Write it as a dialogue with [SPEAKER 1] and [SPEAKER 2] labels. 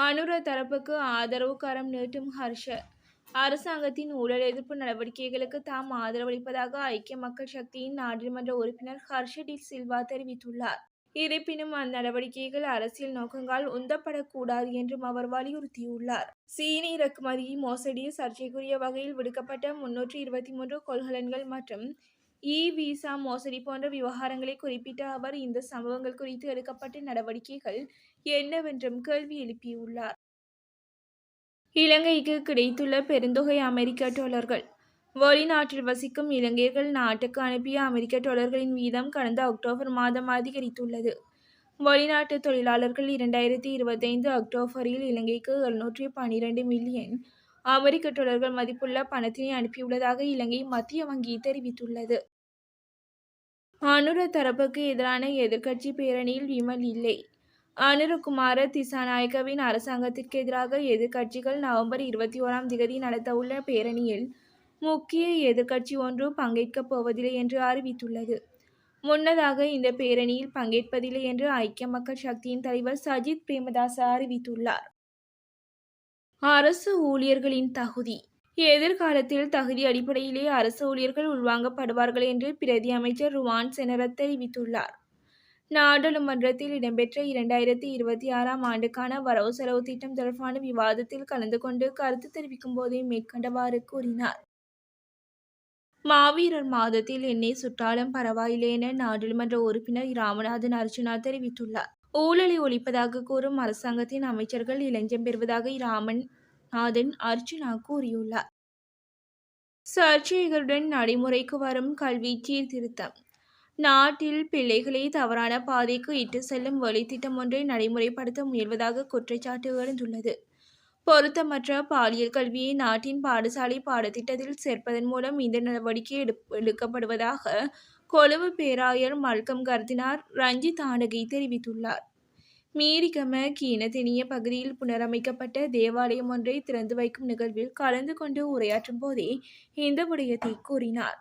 [SPEAKER 1] அனுர தரப்புக்கு ஆதரவு கரம் நீட்டும் ஹர்ஷ. அரசாங்கத்தின் ஊழல் எதிர்ப்பு நடவடிக்கைகளுக்கு தாம் ஆதரவளிப்பதாக ஐக்கிய மக்கள் சக்தியின் நாடாளுமன்ற உறுப்பினர் ஹர்ஷ டி சில்வா தெரிவித்துள்ளார். இருப்பினும் அந்நடவடிக்கைகள் அரசியல் நோக்கங்களால் உந்தப்படக்கூடாது என்றும் அவர் வலியுறுத்தியுள்ளார். சீன இறக்குமதி மோசடி சர்ச்சைக்குரிய வகையில் விடுக்கப்பட்ட முன்னூற்றி இருபத்தி மூன்று கொள்கலன்கள் மற்றும் இ விசா மோசடி போன்ற விவகாரங்களை குறிப்பிட்ட அவர் இந்த சம்பவங்கள் குறித்து எடுக்கப்பட்ட நடவடிக்கைகள் என்னவென்றும் கேள்வி எழுப்பியுள்ளார். இலங்கைக்கு கிடைத்துள்ள பெருந்தொகை அமெரிக்க டாலர்கள். வெளிநாட்டில் வசிக்கும் இலங்கையர்கள் நாட்டுக்கு அனுப்பிய அமெரிக்க டாலர்களின் வீதம் கடந்த அக்டோபர் மாதம் அதிகரித்துள்ளது. வெளிநாட்டு தொழிலாளர்கள் இரண்டாயிரத்தி இருபத்தைந்து அக்டோபரில் இலங்கைக்கு எழுநூற்றி பனிரெண்டு மில்லியன் அமெரிக்க டாலர்கள் மதிப்புள்ள பணத்தினை அனுப்பியுள்ளதாக இலங்கை மத்திய வங்கி தெரிவித்துள்ளது. அனுர தரப்புக்கு எதிரான எதிர்க்கட்சி பேரணியில் விமல் இல்லை. அனுரகுமார திசாநாயக்கவின் அரசாங்கத்திற்கு எதிராக எதிர்க்கட்சிகள் நவம்பர் இருபத்தி ஓராம் திகதி நடத்தவுள்ள பேரணியில் முக்கிய எதிர்க்கட்சி ஒன்று பங்கேற்கப் போவதில்லை என்று அறிவித்துள்ளது. முன்னதாக இந்த பேரணியில் பங்கேற்பதில்லை என்று ஐக்கிய மக்கள் சக்தியின் தலைவர் சஜித் பிரேமதாச அறிவித்துள்ளார். அரசு ஊழியர்களின் தகுதி எதிர்காலத்தில் தகுதி அடிப்படையிலே அரசு ஊழியர்கள் உள்வாங்கப்படுவார்கள் என்று பிரதி அமைச்சர் ருவான் செனரத் தெரிவித்துள்ளார். நாடாளுமன்றத்தில் இடம்பெற்ற இரண்டாயிரத்தி இருபத்தி ஆறாம் ஆண்டுக்கான வரவு செலவு திட்டம் தொடர்பான விவாதத்தில் கலந்து கொண்டு கருத்து தெரிவிக்கும் போதே மேற்கண்டவாறு கூறினார். மாவீரர் மாதத்தில் என்னை சுற்றாலும் பரவாயில்லை என நாடாளுமன்ற உறுப்பினர் ராமநாதன் அர்ஜுனா தெரிவித்துள்ளார். ஊழலை ஒழிப்பதாக கூறும் அரசாங்கத்தின் அமைச்சர்கள் இளைஞம் பெறுவதாக நாதன் அர்ஜுனா கூறியுள்ளார் சர்ச்சைகளுடன் நடைமுறைக்கு வரும் கல்வி சீர்திருத்தம். நாட்டில் பிள்ளைகளை தவறான பாதைக்கு இட்டு செல்லும் வழித்திட்டம் ஒன்றை நடைமுறைப்படுத்த முயல்வதாக குற்றச்சாட்டு எழுந்துள்ளது. பொருத்தமற்ற பாலியல் கல்வியை நாட்டின் பாடசாலை பாடத்திட்டத்தில் சேர்ப்பதன் மூலம் இந்த நடவடிக்கை எடுக்கப்படுவதாக கொழும்பு பேராயர் மல்கம் கர்தினார் ரஞ்சித் ஆனகை தெரிவித்துள்ளார். மீரிகம கீனதெனிய பகுதியில் புனரமைக்கப்பட்ட தேவாலயம் ஒன்றை திறந்து வைக்கும் நிகழ்வில் கலந்து கொண்டு உரையாற்றும் போதே இந்த விடயத்தை கூறினார்.